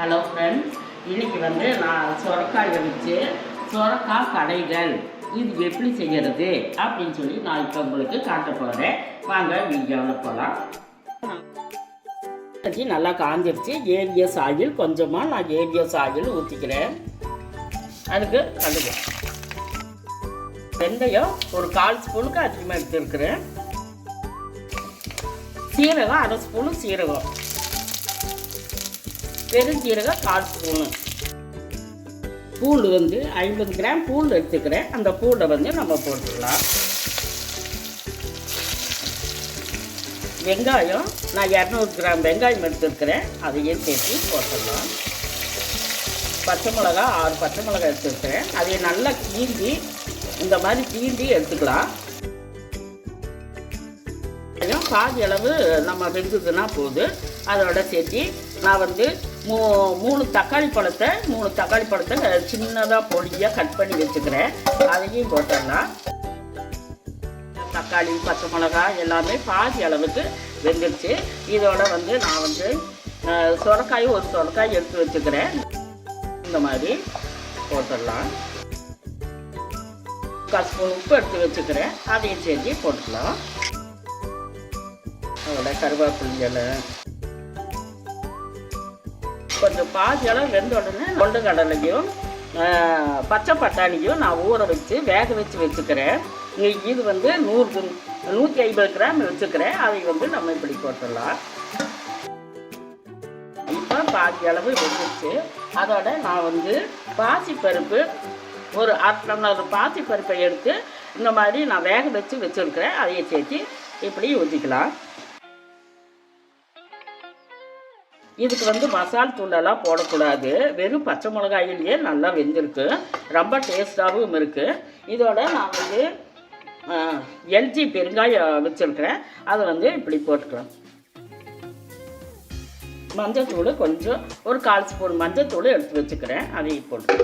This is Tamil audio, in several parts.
ஹலோ ஃப்ரெண்ட்ஸ் இன்னைக்கு வந்து நான் சொரக்காய் வச்சு சுரக்காய் கடைகள். இது எப்படி செய்கிறது அப்படின்னு சொல்லி நான் இப்போ உங்களுக்கு காட்ட போகிறேன் வாங்க வீடியோவில் போகலாம் நல்லா காஞ்சிருச்சு. ஏவிஎஸ் ஆயில் கொஞ்சமாக நான் ஏவிஎஸ் ஆயில் ஊற்றிக்கிறேன் அதுக்கு கடுகு வெந்தயம் ஒரு கால் ஸ்பூனுக்கு அதிகமாக எடுத்துருக்குறேன். சீரகம் அரை ஸ்பூனு சீரகம். பெருஞ்சீரக கால் ஸ்பூனு. பூண்டு வந்து ஐம்பது கிராம் பூண்டு எடுத்துக்கிறேன். அந்த பூண்டை வந்து நம்ம போட்டுக்கலாம். வெங்காயம் நான் இரநூறு கிராம் வெங்காயம் எடுத்துருக்கிறேன். அதையும் சேர்த்து போட்டுடலாம் பச்சை மிளகா ஆறு பச்சை மிளகா எடுத்துருக்கிறேன். அதை நல்லா கீந்தி இந்த மாதிரி கீந்தி எடுத்துக்கலாம். பாதி அளவு நம்ம வெந்ததுன்னா போதும். அதோட சேர்த்து நான் வந்து மூ மூணு தக்காளி பழத்தை மூணு தக்காளி பழத்தை சின்னதாக பொடியாக கட் பண்ணி வச்சுக்கிறேன். அதையும் போட்டுடலாம். தக்காளி பச்சை மிளகா எல்லாமே பாதி அளவுக்கு வெந்துருச்சு. இதோட வந்து நான் வந்து அஹ், சுரக்காய் ஒரு சுரக்காய் எடுத்து வச்சுக்கிறேன். இந்த மாதிரி போட்டுடலாம். முக்கால் உப்பு எடுத்து வச்சுக்கிறேன். அதையும் சேர்த்து போட்டுக்கலாம். அதோட கருவேப்பிலை கொஞ்சம் பாதி அளவு வெந்த உடனே கொண்டு கடலையும் பச்சை பட்டாணியும் நான் ஊற வச்சு வேக வச்சு வச்சுக்கிறேன். இது வந்து நூறு நூற்றி ஐம்பது கிராம் வச்சுக்கிறேன். அதை வந்து நம்ம இப்படி போட்டுடலாம். இப்போ பாதி அளவு வெந்துச்சு அதோட நான் வந்து பாசிப்பருப்பு ஒரு அரை டம்ளர் பாசிப்பருப்பை எடுத்து இந்த மாதிரி நான் வேக வச்சு வச்சுருக்கிறேன். அதையை சேர்த்து இப்படி ஊற்றிக்கலாம் இதுக்கு வந்து மசால் தூளெல்லாம் போடக்கூடாது. வெறும் பச்சை மிளகாயிலேயே நல்லா வெந்திருக்கு. ரொம்ப டேஸ்ட்டாகவும் இருக்குது இதோட நான் வந்து எல்ஜி பெருங்காயம் வச்சுருக்கிறேன். அதை வந்து இப்படி போட்டுக்கலாம். மஞ்சத்தூள் கொஞ்சம் ஒரு கால் ஸ்பூன் மஞ்சத்தூள் எடுத்து வச்சுக்கிறேன். அதையும் போட்டு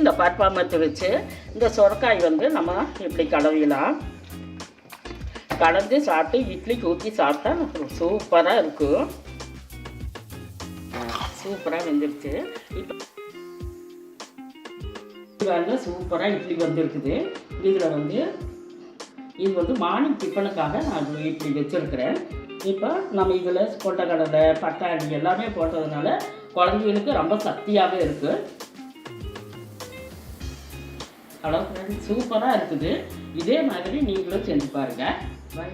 இந்த பருப்பாமத்தை வச்சு இந்த சுரக்காய் வந்து நம்ம இப்படி கடவிடலாம் கலந்து சாப்பிட்டு இட்லிக்கு ஊற்றி சாப்பிட்டா சூப்பராக இருக்கும் சூப்பராக வெந்துருச்சு. இப்போ சூப்பராக இட்லி வந்திருக்குது. இதில் வந்து இது வந்து மார்னிங் டிஃபனுக்காக நான் இட்லி இப்படி வச்சுருக்கிறேன். இப்போ நம்ம இதில் கொண்டக்கடலை பட்டாணி எல்லாமே போட்டதுனால குழந்தைகளுக்கு ரொம்ப சக்தியாகவே இருக்குது ஹலோ ஃப்ரெண்ட்ஸ் சூப்பராக இருக்குது. இதே மாதிரி நீங்களும் செஞ்சு பாருங்கள் பை